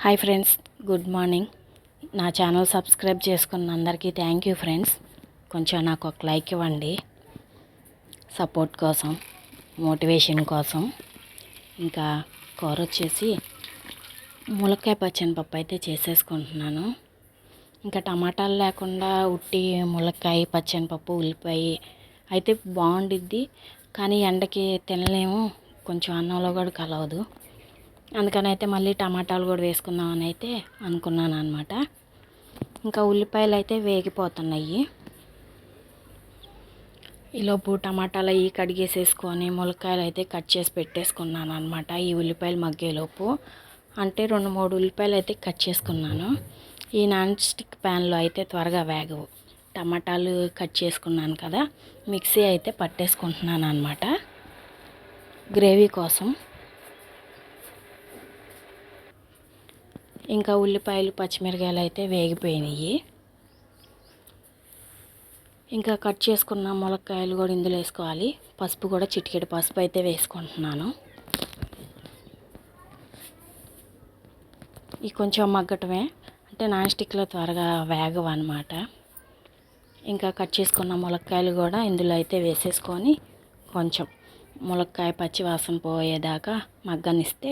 Hi friends good morning. నా channel subscribe చేసుకున్న అందరికీ థ్యాంక్ యూ ఫ్రెండ్స్. కొంచెం నాకు ఒక లైక్ ఇవ్వండి. సపోర్ట్ కోసం మోటివేషన్ కోసం. ఇంకా కూర వచ్చేసి ములక్కాయ పచ్చని పప్పు అయితే చేసేసుకుంటున్నాను. ఇంకా టమాటాలు లేకుండా ఉట్టి ములక్కాయ పచ్చని పప్పు ఉల్లిపాయ అయితే బాగుండిద్ది. కానీ ఎండకి తినలేము. కొంచెం అన్నంలో కూడా కలవదు. అందుకని అయితే మళ్ళీ టమాటాలు కూడా వేసుకుందామని అయితే అనుకున్నాను అనమాట ఇంకా ఉల్లిపాయలు అయితే వేగిపోతున్నాయి. ఈలోపు టమాటాలు అవి కడిగేసేసుకొని ములక్కాయలు అయితే కట్ చేసి పెట్టేసుకున్నాను అనమాట ఈ ఉల్లిపాయలు మగ్గేలోపు. అంటే రెండు మూడు ఉల్లిపాయలు అయితే కట్ చేసుకున్నాను. ఈ నాన్ స్టిక్ ప్యాన్లో అయితే త్వరగా వేగవు. టమాటాలు కట్ చేసుకున్నాను కదా మిక్సీ అయితే పట్టేసుకుంటున్నాను అనమాట గ్రేవీ కోసం. ఇంకా ఉల్లిపాయలు పచ్చిమిరకాయలు అయితే వేగిపోయినాయి. ఇంకా కట్ చేసుకున్న ములక్కాయలు కూడా ఇందులో వేసుకోవాలి. పసుపు కూడా చిటికెడు పసుపు అయితే వేసుకుంటున్నాను. ఈ కొంచెం మగ్గటమే. అంటే నాన్ స్టిక్లో త్వరగా వేగవు అనమాట ఇంకా కట్ చేసుకున్న ములక్కాయలు కూడా ఇందులో అయితే వేసేసుకొని కొంచెం ములక్కాయ పచ్చివాసన పోయేదాకా మగ్గనిస్తే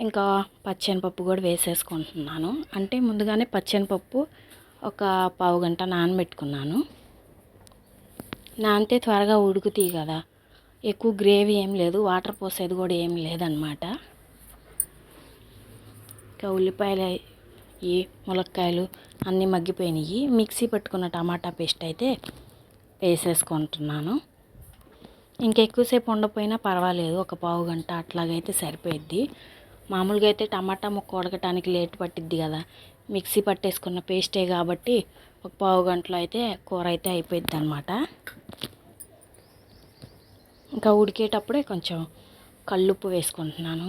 ఇంకా పచ్చనిపప్పు కూడా వేసేసుకుంటున్నాను. అంటే ముందుగానే పచ్చనిపప్పు ఒక పావు గంట నానబెట్టుకున్నాను. నానితే త్వరగా ఉడుకుతాయి కదా. ఎక్కువ గ్రేవీ ఏం లేదు వాటర్ పోసేది కూడా ఏం లేదనమాట. ఇంకా ఉల్లిపాయలు ఈ ములక్కాయలు అన్నీ మగ్గిపోయినాయి. మిక్సీ పట్టుకున్న టమాటా పేస్ట్ అయితే వేసేసుకుంటున్నాను. ఇంకెక్కువసేపు ఉండపోయినా పర్వాలేదు ఒక పావు గంట అట్లాగైతే సరిపోయిద్ది. మామూలుగా అయితే టమాటా ముక్క ఉడకటానికి లేట్ పట్టిద్ది కదా. మిక్సీ పట్టేసుకున్న పేస్టే కాబట్టి ఒక పావు గంటలో అయితే కూర అయితే అయిపోయింది అనమాట ఇంకా ఉడికేటప్పుడే కొంచెం కళ్ళుప్పు వేసుకుంటున్నాను.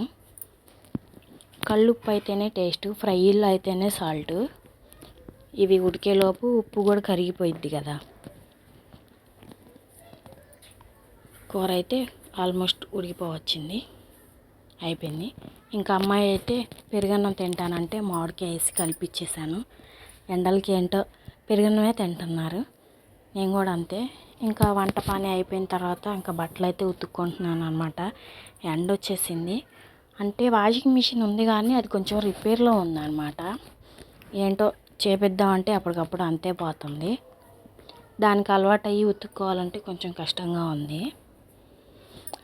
కళ్ళుప్పు అయితేనే టేస్ట్ ఫ్రైల్లో అయితేనే సాల్ట్. ఇవి ఉడికేలోపు ఉప్పు కూడా కరిగిపోయిద్ది కదా. కూర అయితే ఆల్మోస్ట్ ఉడికిపోవచ్చింది. అయిపోయింది. ఇంకా అమ్మాయి అయితే పెరుగన్నం తింటానంటే మామిడికాయ వేసి కలిపిచ్చేసాను. ఎండలకి ఏంటో పెరుగన్నమే తింటున్నారు. నేను కూడా అంతే. ఇంకా వంట పని అయిపోయిన తర్వాత ఇంకా బట్టలు అయితే ఉతుక్కుంటున్నాను అనమాట ఎండ వచ్చేసింది. అంటే వాషింగ్ మిషన్ ఉంది కానీ అది కొంచెం రిపేర్లో ఉందన్నమాట. ఏంటో చేపిద్దామంటే అప్పటికప్పుడు అంతే పోతుంది. దానికి అలవాటు అయ్యి ఉతుక్కోవాలంటే కొంచెం కష్టంగా ఉంది.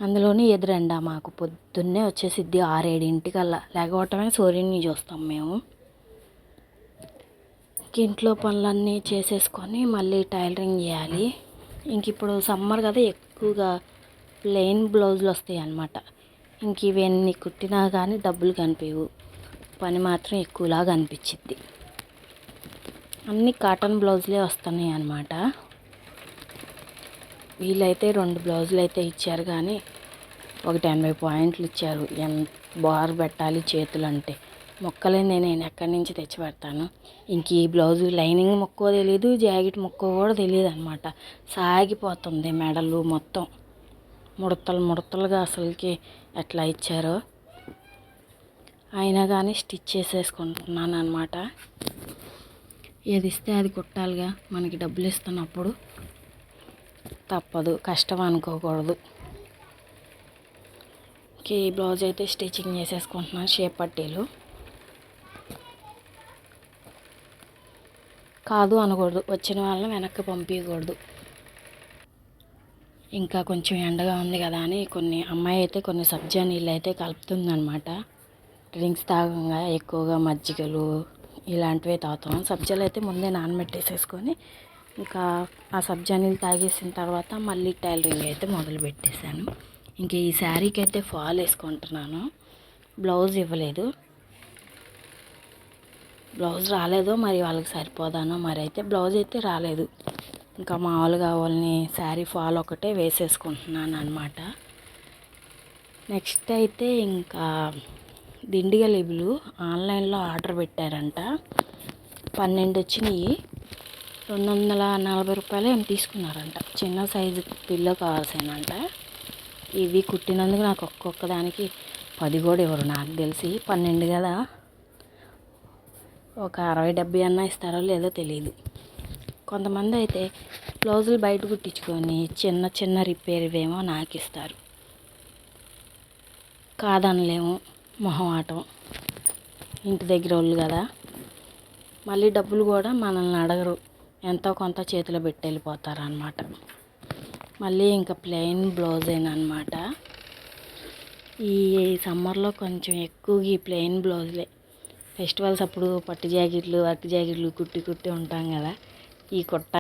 అందులోనే ఎదురండా మాకు. పొద్దున్నే వచ్చేసిద్ది ఆరేడింటికల్లా. లేకపోవటమే సూర్యుని చూస్తాం మేము. ఇంట్లో పనులన్నీ చేసేసుకొని మళ్ళీ టైలరింగ్ చేయాలి. ఇంక ఇప్పుడు సమ్మర్ కదా ఎక్కువగా ప్లెయిన్ బ్లౌజులు వస్తాయి అన్నమాట ఇంక ఇవన్నీ కుట్టినా కానీ డబ్బులు కనిపించవు పని మాత్రం ఎక్కువలాగా అనిపించింది అన్ని కాటన్ బ్లౌజులే వస్తున్నాయి అన్నమాట వీళ్ళైతే రెండు బ్లౌజులు అయితే ఇచ్చారు కానీ ఒకటి ఎనభై పాయింట్లు ఇచ్చారు. ఎంత బార్ పెట్టాలి చేతులు అంటే మొక్కలే నేను ఎక్కడి నుంచి తెచ్చి పెడతాను? ఇంక ఈ బ్లౌజు లైనింగ్ మొక్కో తెలియదు జాకెట్ మొక్కో కూడా తెలియదు అనమాట సాగిపోతుంది మెడలు మొత్తం. ముడతలు ముడతలుగా అసలుకి ఎట్లా ఇచ్చారో. అయినా కానీ స్టిచ్ చేసేసుకుంటున్నాను అనమాట ఏది ఇస్తే అది కుట్టాలిగా మనకి డబ్బులు ఇస్తున్నప్పుడు. తప్పదు కష్టం అనుకోకూడదు. ఈ బ్లౌజ్ అయితే స్టిచ్చింగ్ చేసేసుకుంటున్నాను షేప్ పట్టీలు. కాదు అనకూడదు వచ్చిన వాళ్ళని వెనక్కి పంపించకూడదు ఇంకా కొంచెం ఎండగా ఉంది కదా అని కొన్ని అమ్మాయి అయితే కొన్ని సబ్జా నీళ్ళు అయితే కలుపుతుందనమాట డ్రింక్స్ తాగంగా ఎక్కువగా మజ్జిగలు ఇలాంటివే తాగుతాం. సబ్జాలు అయితే ముందే నానబెట్టేసేసుకొని ఇంకా ఆ సబ్జా నీళ్ళు తాగేసిన తర్వాత మళ్ళీ టైలరింగ్ అయితే మొదలు పెట్టేశాను. ఇంక ఈ శారీకి అయితే ఫాల్ వేసుకుంటున్నాను. బ్లౌజ్ ఇవ్వలేదు. బ్లౌజ్ రాలేదో మరి వాళ్ళకి సరిపోదానో? మరి అయితే బ్లౌజ్ అయితే రాలేదు. ఇంకా మామూలుగా వాళ్ళని శారీ ఫాల్ ఒకటే వేసేసుకుంటున్నాను అనమాట నెక్స్ట్ అయితే ఇంకా దిండిగ లిబులు ఆన్లైన్లో ఆర్డర్ పెట్టారంట. పన్నెండు వచ్చినాయి. రెండు వందల నలభై రూపాయలు ఏం తీసుకున్నారంట. చిన్న సైజు పిల్లో కావాల్సిందంట ఇవి కుట్టినందుకు నాకు ఒక్కొక్క దానికి పది కూడా ఇవ్వరు. నాకు తెలిసి పన్నెండు కదా. ఒక అరవై డెబ్బై అన్న ఇస్తారో లేదో తెలియదు కొంతమంది అయితే బ్లౌజులు బయట కుట్టించుకొని చిన్న చిన్న రిపేర్ ఏమో నాకు ఇస్తారు. కాదనలేము మొహం ఆటం. ఇంటి దగ్గర వాళ్ళు కదా. మళ్ళీ డబ్బులు కూడా మనల్ని అడగరు. ఎంతో కొంత చేతిలో పెట్టి వెళ్ళిపోతారనమాట మళ్ళీ ఇంకా ప్లెయిన్ బ్లౌజేనమాట ఈ సమ్మర్లో కొంచెం ఎక్కువగా ఈ ప్లెయిన్ బ్లౌజులే. ఫెస్టివల్స్ అప్పుడు పట్టు జాకెట్లు వర్క్ జాకెట్లు కుట్టి కుట్టి ఉంటాం కదా ఈ కుట్ట